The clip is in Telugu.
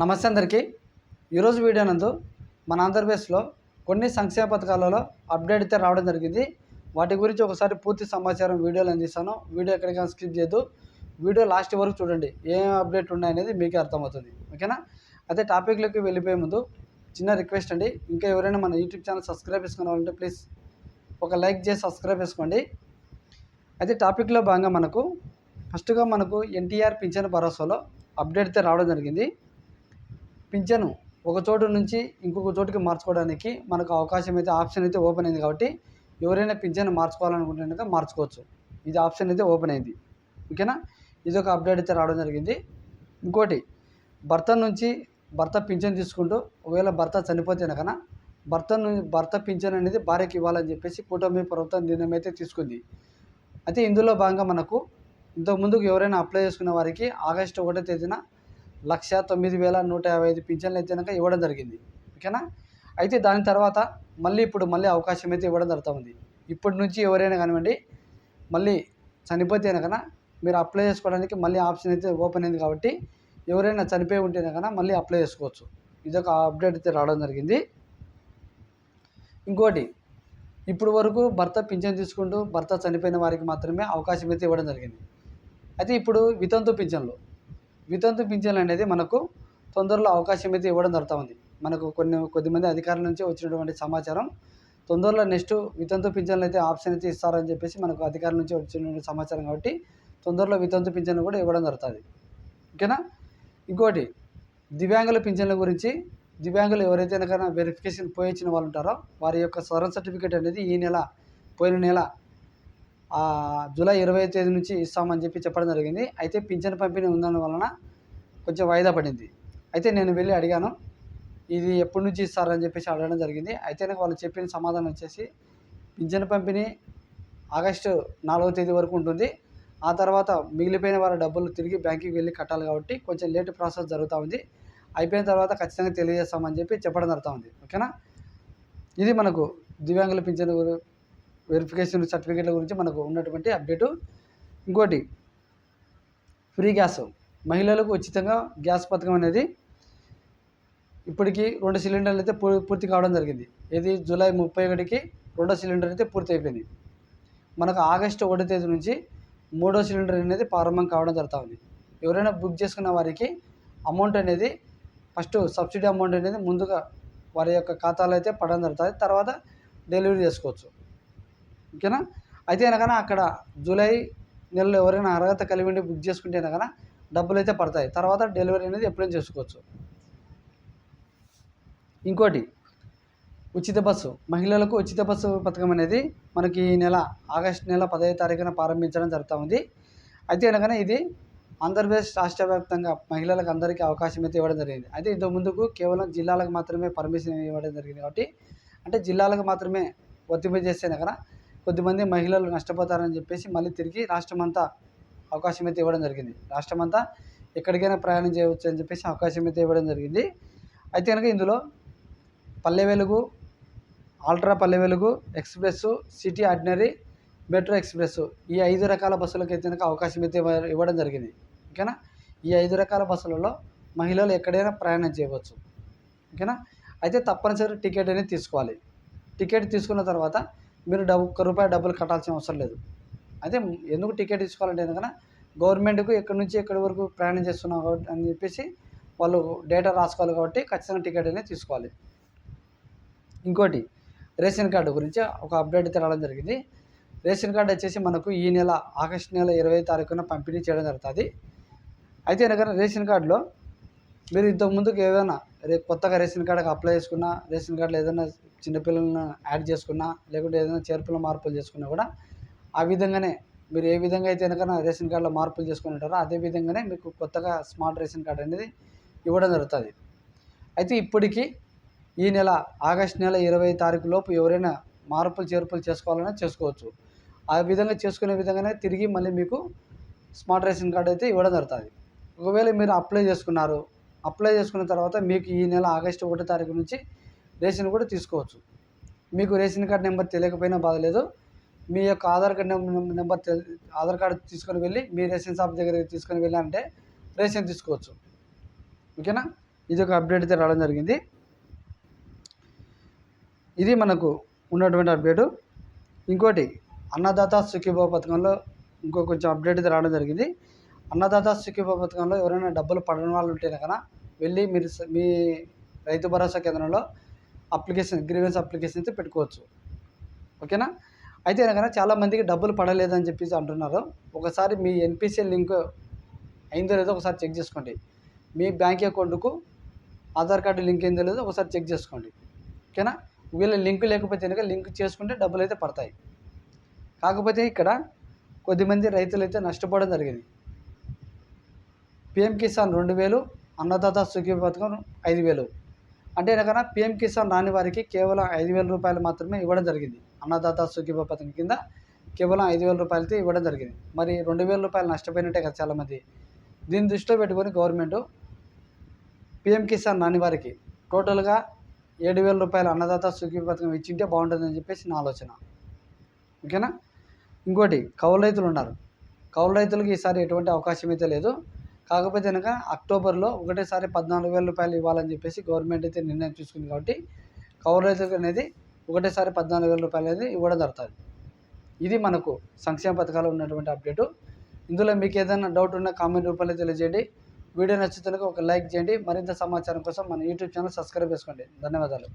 నమస్తే అందరికీ. ఈరోజు వీడియో నందు మన ఆంధ్రప్రదేశ్లో కొన్ని సంక్షేమ పథకాలలో అప్డేట్ అయితే రావడం జరిగింది. వాటి గురించి ఒకసారి పూర్తి సమాచారం వీడియోలో అందిస్తాను. వీడియో ఎక్కడికైనా స్కిప్ చేయొద్దు. వీడియో లాస్ట్ వరకు చూడండి. ఏం అప్డేట్ ఉన్నాయనేది మీకే అర్థమవుతుంది. ఓకేనా? అదే టాపిక్లోకి వెళ్ళిపోయే ముందు చిన్న రిక్వెస్ట్ అండి. ఇంకా ఎవరైనా మన యూట్యూబ్ ఛానల్ సబ్స్క్రైబ్ చేసుకోవాలంటే ప్లీజ్ ఒక లైక్ చేసి సబ్స్క్రైబ్ చేసుకోండి. అయితే టాపిక్లో భాగంగా మనకు ఫస్ట్గా మనకు ఎన్టీఆర్ పింఛన్ భరోసాలో అప్డేట్ అయితే రావడం జరిగింది. పింఛను ఒక చోటు నుంచి ఇంకొక చోటుకి మార్చుకోవడానికి మనకు అవకాశం అయితే ఆప్షన్ అయితే ఓపెన్ అయింది కాబట్టి ఎవరైనా పింఛను మార్చుకోవాలనుకుంటే కనుక మార్చుకోవచ్చు. ఇది ఆప్షన్ అయితే ఓపెన్ అయింది. ఓకేనా? ఇది ఒక అప్డేట్ అయితే రావడం జరిగింది. ఇంకోటి భర్త నుంచి భర్త పింఛన్ తీసుకుంటూ ఒకవేళ భర్త చనిపోతే కనుక భర్త నుంచి భర్త పింఛన్ అనేది భార్యకి ఇవ్వాలని చెప్పేసి కూటమి ప్రభుత్వం నిర్ణయం అయితే తీసుకుంది. అయితే ఇందులో భాగంగా మనకు ఇంతకు ముందుకు ఎవరైనా అప్లై చేసుకున్న వారికి ఆగస్టు ఒకటో తేదీన లక్ష తొమ్మిది వేల నూట యాభై ఐదు పింఛన్లు అయితే కనుక ఇవ్వడం జరిగింది. ఓకేనా? అయితే దాని తర్వాత మళ్ళీ ఇప్పుడు మళ్ళీ అవకాశం అయితే ఇవ్వడం జరుగుతుంది ఇప్పటి నుంచి ఎవరైనా కానివ్వండి మళ్ళీ చనిపోతే కనుక మీరు అప్లై చేసుకోవడానికి మళ్ళీ ఆప్షన్ అయితే ఓపెన్ అయింది కాబట్టి ఎవరైనా చనిపోయి ఉంటే కనుక మళ్ళీ అప్లై చేసుకోవచ్చు. ఇదొక అప్డేట్ అయితే రావడం జరిగింది. ఇంకోటి ఇప్పుడు వరకు భర్త పింఛన్ తీసుకుంటూ భర్త చనిపోయిన వారికి మాత్రమే అవకాశం అయితే ఇవ్వడం జరిగింది. అయితే ఇప్పుడు వితంతు పింఛన్లు. వితంతు పింఛన్లు అనేది మనకు తొందరలో అవకాశం అయితే ఇవ్వడం జరుగుతూ ఉంది మనకు కొన్ని కొద్దిమంది అధికారుల నుంచి వచ్చినటువంటి సమాచారం. తొందరలో నెక్స్ట్ వితంతు పింఛన్లు అయితే ఆప్షన్ అయితే ఇస్తారని చెప్పేసి మనకు అధికారుల నుంచి వచ్చినటువంటి సమాచారం కాబట్టి తొందరలో వితంతు పింఛన్లు కూడా ఇవ్వడం జరుగుతుంది. ఓకేనా? ఇంకోటి దివ్యాంగుల పింఛన్ల గురించి దివ్యాంగులు ఎవరైతే వెరిఫికేషన్ పోయించిన వాళ్ళు ఉంటారో వారి యొక్క స్వరం సర్టిఫికేట్ అనేది ఈ నెల పోయిన నెల జూలై ఇరవై తేదీ నుంచి ఇస్తామని చెప్పి చెప్పడం జరిగింది. అయితే పింఛన్ పంపిణీ ఉందని వలన కొంచెం వాయిదా పడింది. అయితే నేను వెళ్ళి అడిగాను ఇది ఎప్పటి నుంచి ఇస్తారని చెప్పేసి అడగడం జరిగింది. అయితే నాకు వాళ్ళు చెప్పిన సమాధానం వచ్చేసి పింఛన్ పంపిణీ ఆగస్టు నాలుగో తేదీ వరకు ఉంటుంది. ఆ తర్వాత మిగిలిపోయిన వారి డబ్బులు తిరిగి బ్యాంకుకి వెళ్ళి కట్టాలి కాబట్టి కొంచెం లేట్ ప్రాసెస్ జరుగుతూ ఉంది. అయిపోయిన తర్వాత ఖచ్చితంగా తెలియజేస్తామని చెప్పి చెప్పడం జరుగుతూ ఉంది. ఓకేనా? ఇది మనకు దివ్యాంగుల పింఛన్ వెరిఫికేషన్ సర్టిఫికేట్ల గురించి మనకు ఉన్నటువంటి అప్డేటు. ఇంకోటి ఫ్రీ గ్యాస్. మహిళలకు ఉచితంగా గ్యాస్ పథకం అనేది ఇప్పటికీ రెండు సిలిండర్లు అయితే పూర్తి కావడం జరిగింది. ఇది జూలై ముప్పై ఒకటికి రెండో సిలిండర్ అయితే పూర్తి అయిపోయింది. మనకు ఆగస్టు ఒకటి తేదీ నుంచి మూడో సిలిండర్ అనేది ప్రారంభం కావడం జరుగుతూ ఉంది. ఎవరైనా బుక్ చేసుకున్న వారికి అమౌంట్ అనేది ఫస్ట్ సబ్సిడీ అమౌంట్ అనేది ముందుగా వారి యొక్క ఖాతాలో అయితే పడడం జరుగుతుంది తర్వాత డెలివరీ చేసుకోవచ్చు. ఓకేనా? అయితే కనుక అక్కడ జూలై నెలలో ఎవరైనా అర్హత కలిగి ఉండి బుక్ చేసుకుంటే కనుక డబ్బులు అయితే పడతాయి. తర్వాత డెలివరీ అనేది ఎప్పుడైనా చేసుకోవచ్చు. ఇంకోటి ఉచిత బస్సు. మహిళలకు ఉచిత బస్సు పథకం అనేది మనకి ఈ నెల ఆగస్టు నెల పదహైదు తారీఖున ప్రారంభించడం జరుగుతూ ఉంది. అయితే కనుక ఇది ఆంధ్రప్రదేశ్ రాష్ట్ర వ్యాప్తంగా మహిళలకు అందరికీ అవకాశం అయితే ఇవ్వడం జరిగింది. అయితే ఇంతకు ముందుకు కేవలం జిల్లాలకు మాత్రమే పర్మిషన్ ఇవ్వడం జరిగింది కాబట్టి అంటే జిల్లాలకు మాత్రమే వర్తింపజేస్తే కనుక కొద్దిమంది మహిళలు నష్టపోతారని చెప్పేసి మళ్ళీ తిరిగి రాష్ట్రమంతా అవకాశం అయితే ఇవ్వడం జరిగింది. రాష్ట్రమంతా ఎక్కడికైనా ప్రయాణం చేయవచ్చు అని చెప్పేసి అవకాశం అయితే ఇవ్వడం జరిగింది. అయితే కనుక ఇందులో పల్లె Velugu ultra Palle Velugu express city ordinary metro express ఈ ఐదు రకాల బస్సులకు అయితే కనుక అవకాశం అయితే ఇవ్వడం జరిగింది. ఓకేనా? ఈ ఐదు రకాల బస్సులలో మహిళలు ఎక్కడైనా ప్రయాణం చేయవచ్చు. ఓకేనా? అయితే తప్పనిసరి టికెట్ అనేది తీసుకోవాలి. టికెట్ తీసుకున్న తర్వాత మీరు డబ్బు ఒక్క రూపాయి డబ్బులు కట్టాల్సిన అవసరం లేదు. అయితే ఎందుకు టికెట్ తీసుకోవాలంటే ఎందుకన్నా గవర్నమెంట్కు ఎక్కడి నుంచి ఎక్కడి వరకు ప్రయాణం చేస్తున్నాం కాబట్టి అని చెప్పేసి వాళ్ళు డేటా రాసుకోవాలి కాబట్టి ఖచ్చితంగా టికెట్ అనేది తీసుకోవాలి. ఇంకోటి రేషన్ కార్డు గురించి ఒక అప్డేట్ తెరడం జరిగింది. రేషన్ కార్డు వచ్చేసి మనకు ఈ నెల ఆగస్టు నెల ఇరవై తారీఖున పంపిణీ చేయడం జరుగుతుంది. అయితే ఎందుకంటే రేషన్ కార్డులో మీరు ఇంతకు ముందుకు ఏదైనా రేపు కొత్తగా రేషన్ కార్డుకి అప్లై చేసుకున్నా రేషన్ కార్డులో ఏదైనా చిన్నపిల్లలను యాడ్ చేసుకున్నా లేకుంటే ఏదైనా చేర్పుల మార్పులు చేసుకున్నా కూడా ఆ విధంగానే మీరు ఏ విధంగా అయితే కనుక రేషన్ కార్డులో మార్పులు చేసుకుని ఉంటారో అదే విధంగానే మీకు కొత్తగా స్మార్ట్ రేషన్ కార్డు అనేది ఇవ్వడం జరుగుతుంది. అయితే ఇప్పటికీ ఈ నెల ఆగస్ట్ నెల ఇరవై తారీఖు లోపు ఎవరైనా మార్పులు చేర్పులు చేసుకోవాలన్నా చేసుకోవచ్చు. ఆ విధంగా చేసుకునే విధంగానే తిరిగి మళ్ళీ మీకు స్మార్ట్ రేషన్ కార్డు అయితే ఇవ్వడం జరుగుతుంది. ఒకవేళ మీరు అప్లై చేసుకున్నారు అప్లై చేసుకున్న తర్వాత మీకు ఈ నెల ఆగస్టు ఒకటో తారీఖు నుంచి రేషన్ కూడా తీసుకోవచ్చు. మీకు రేషన్ కార్డు నెంబర్ తెలియకపోయినా బాధలేదు మీ యొక్క Aadhaar card number Aadhaar card తీసుకొని వెళ్ళి మీ రేషన్ షాప్ దగ్గరికి తీసుకొని వెళ్ళాలంటే రేషన్ తీసుకోవచ్చు. ఓకేనా? ఇది ఒక అప్డేట్ అయితే రావడం జరిగింది. ఇది మనకు ఉన్నటువంటి అప్డేటు. ఇంకోటి అన్నదాత సుఖీభావ పథకంలో ఇంకో కొంచెం అప్డేట్ అయితే రావడం జరిగింది. అన్నదాత సుఖీభావ పథకంలో ఎవరైనా డబ్బులు పడని వాళ్ళు ఉంటే కనుక వెళ్ళి మీరు మీ రైతు భరోసా కేంద్రంలో అప్లికేషన్ గ్రీవెన్స్ అప్లికేషన్ అయితే పెట్టుకోవచ్చు. ఓకేనా? అయితే కనుక చాలామందికి డబ్బులు పడలేదని చెప్పేసి అంటున్నారు. ఒకసారి మీ ఎన్పిసిఎల్ లింక్ అయిందో లేదో ఒకసారి చెక్ చేసుకోండి. మీ బ్యాంక్ అకౌంట్కు ఆధార్ కార్డు లింక్ అయిందో లేదో ఒకసారి చెక్ చేసుకోండి. ఓకేనా? వీళ్ళ లింక్ లేకపోతే కనుక లింక్ చేసుకుంటే డబ్బులు అయితే పడతాయి. కాకపోతే ఇక్కడ కొద్దిమంది రైతులు అయితే నష్టపోవడం జరిగింది. పిఎం కిసాన్ రెండు వేలు అన్నదాత సుఖీ పథకం ఐదు వేలు. అంటే ఎలాగైనా పిఎం కిసాన్ రాని వారికి కేవలం ఐదు వేల రూపాయలు మాత్రమే ఇవ్వడం జరిగింది. అన్నదాత సుఖీభ పథకం కింద కేవలం ఐదు వేల రూపాయలతో ఇవ్వడం జరిగింది. మరి రెండు వేల రూపాయలు నష్టపోయినట్టే కదా చాలామంది. దీన్ని దృష్టిలో పెట్టుకొని గవర్నమెంట్ పిఎం కిసాన్ రాని వారికి టోటల్గా ఏడు వేల రూపాయల అన్నదాత సుఖీ పథకం ఇచ్చింటే బాగుంటుందని చెప్పేసి నా ఆలోచన. ఓకేనా? ఇంకోటి కౌలు రైతులు ఉన్నారు. కౌలు రైతులకు ఈసారి ఎటువంటి అవకాశం అయితే లేదు. కాకపోతే కనుక అక్టోబర్లో ఒకటేసారి పద్నాలుగు వేల రూపాయలు ఇవ్వాలని చెప్పేసి గవర్నమెంట్ అయితే నిర్ణయం తీసుకుంది కాబట్టి కవరేజ్ అనేది ఒకటేసారి పద్నాలుగు వేల రూపాయలు అనేది ఇవ్వడం జరుగుతుంది. ఇది మనకు సంక్షేమ పథకాలు ఉన్నటువంటి అప్డేటు. ఇందులో మీకు ఏదైనా డౌట్ ఉన్నా కామెంట్ రూపంలో తెలియజేయండి. వీడియో నచ్చితే ఒక లైక్ చేయండి. మరింత సమాచారం కోసం మన యూట్యూబ్ ఛానల్ సబ్స్క్రైబ్ చేసుకోండి. ధన్యవాదాలు.